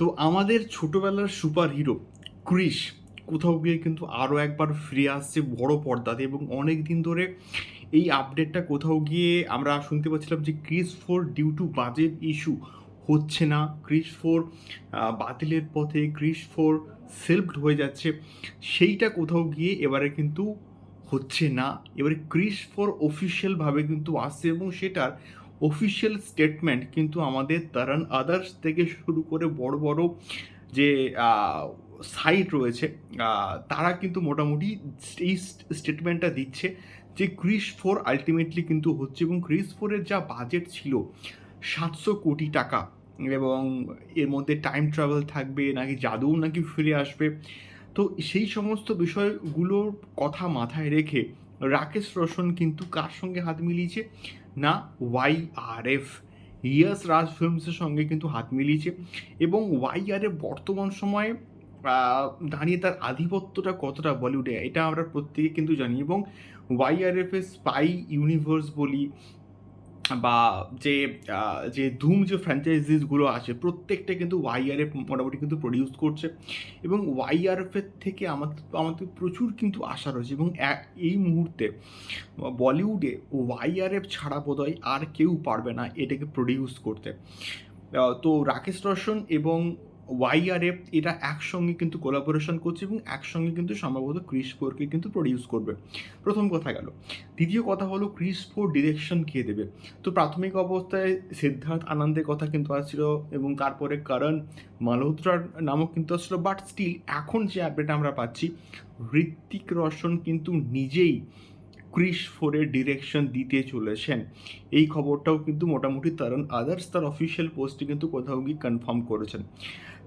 তো আমাদের ছোটবেলার সুপার হিরো ক্রিস কোথাও গিয়ে কিন্তু আরও একবার ফিরে আসছে বড় পর্দাতে এবং অনেক দিন ধরে এই আপডেটটা কোথাও গিয়ে আমরা শুনতে পাচ্ছিলাম যে Krrish four due to budget issue হচ্ছে না। ক্রিস ফোর বাতিলের পথে ক্রিস ফোর সেলফড হয়ে যাচ্ছে। সেইটা কোথাও গিয়ে এবারে কিন্তু হচ্ছে না। এবারে ক্রিস ফোর অফিসিয়ালভাবে কিন্তু আসছে এবং সেটার অফিসিয়াল স্টেটমেন্ট কিন্তু আমাদের তারান আদার্স থেকে শুরু করে বড় বড় যে সাইট রয়েছে তারা কিন্তু মোটামুটি এই স্টেটমেন্টটা দিচ্ছে যে ক্রিস ফোর আলটিমেটলি কিন্তু হচ্ছে এবং ক্রিস ফোরের যা বাজেট ছিল সাতশো কোটি টাকা এবং এর মধ্যে টাইম ট্রাভেল থাকবে, নাকি জাদুও নাকি ফিরে আসবে। তো সেই সমস্ত বিষয়গুলোর কথা মাথায় রেখে রাকেশ রোশন কিন্তু কার সঙ্গে হাত মিলিয়েছে? না ওয়াই আর এফ ইয়াস রাজ ফিল্মসের সঙ্গে কিন্তু হাত মিলিয়েছে। এবং ওয়াই আর এফ বর্তমান সময়ে দাঁড়িয়ে তার আধিপত্যটা কতটা বলিউডে, এটা আমরা প্রত্যেকে কিন্তু জানি। এবং ওয়াই আর এফ এর স্পাই ইউনিভার্স বলি বা যে যে ধুম যে ফ্র্যাঞ্চাইজিসগুলো আছে, প্রত্যেকটা কিন্তু ওয়াইআরএফ মোটামুটি কিন্তু প্রডিউস করছে এবং ওয়াইআরএফের থেকে আমাদের আমাদের প্রচুর কিন্তু আশা রয়েছে এবং এই মুহূর্তে বলিউডে ওয়াইআরএফ ছাড়া বোধহয় আর কেউ পারবে না এটাকে প্রডিউস করতে। তো রাকেশ রোশন এবং ওয়াইআরএফ এটা একসঙ্গে কিন্তু কোলাবোরেশন করছে এবং একসঙ্গে কিন্তু সম্ভবত ক্রিস ফোরকে কিন্তু প্রডিউস করবে। প্রথম কথা গেল। দ্বিতীয় কথা হলো ক্রিস ফোর ডিরেকশন কে দেবে। তো প্রাথমিক অবস্থায় সিদ্ধার্থ আনন্দের কথা কিন্তু আসছিল এবং তারপরে করণ মালহোত্রার নামও কিন্তু আসছিল বাট স্টিল এখন যে আপডেট আমরা পাচ্ছি ঋত্বিক রোশন কিন্তু নিজেই ক্রিস ফোরের ডিরেকশন দিতে চলেছেন। এই খবরটাও কিন্তু মোটামুটি তারণ আদার্স তার অফিসিয়াল পোস্টে কিন্তু কোথাও গিয়ে কনফার্ম করেছেন।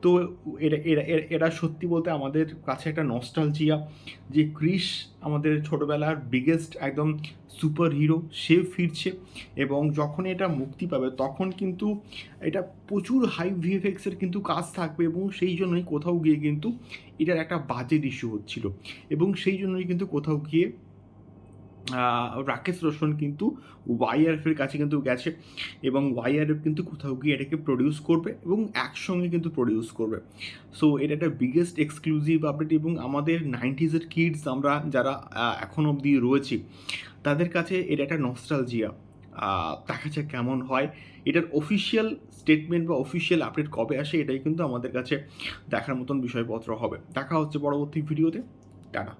তো এরা এরা, এরা- সত্যি বলতে আমাদের কাছে একটা নস্টালজিয়া যে ক্রিস আমাদের ছোটোবেলার বিগেস্ট একদম সুপার হিরো সে ফিরছে এবং যখন এটা মুক্তি পাবে, তখন কিন্তু এটা প্রচুর হাই ভিএফএক্সের কিন্তু কাজ থাকবে এবং সেই জন্যই কোথাও গিয়ে কিন্তু এটার একটা বাজেট ইস্যু হচ্ছিল। এবং সেই জন্যই কিন্তু কোথাও গিয়ে রাকেশ রোশন কিন্তু ওয়াইআরএফ এর কাছে কিন্তু গেছে এবং ওয়াইআরএফ কিন্তু কোথাও গিয়ে এটাকে প্রডিউস করবে এবং একসঙ্গে কিন্তু প্রডিউস করবে। সো এটা একটা বিগেস্ট এক্সক্লুসিভ আপডেট এবং আমাদের নাইনটিজের কিডস আমরা যারা এখন অবধি রয়েছি, তাদের কাছে এটা একটা নস্টালজিয়া দেখা যাক কেমন হয়। এটার অফিসিয়াল স্টেটমেন্ট বা অফিসিয়াল আপডেট কবে আসে, এটাই কিন্তু আমাদের কাছে দেখার মতন বিষয়পত্র হবে। দেখা হচ্ছে পরবর্তী ভিডিওতে টাটা।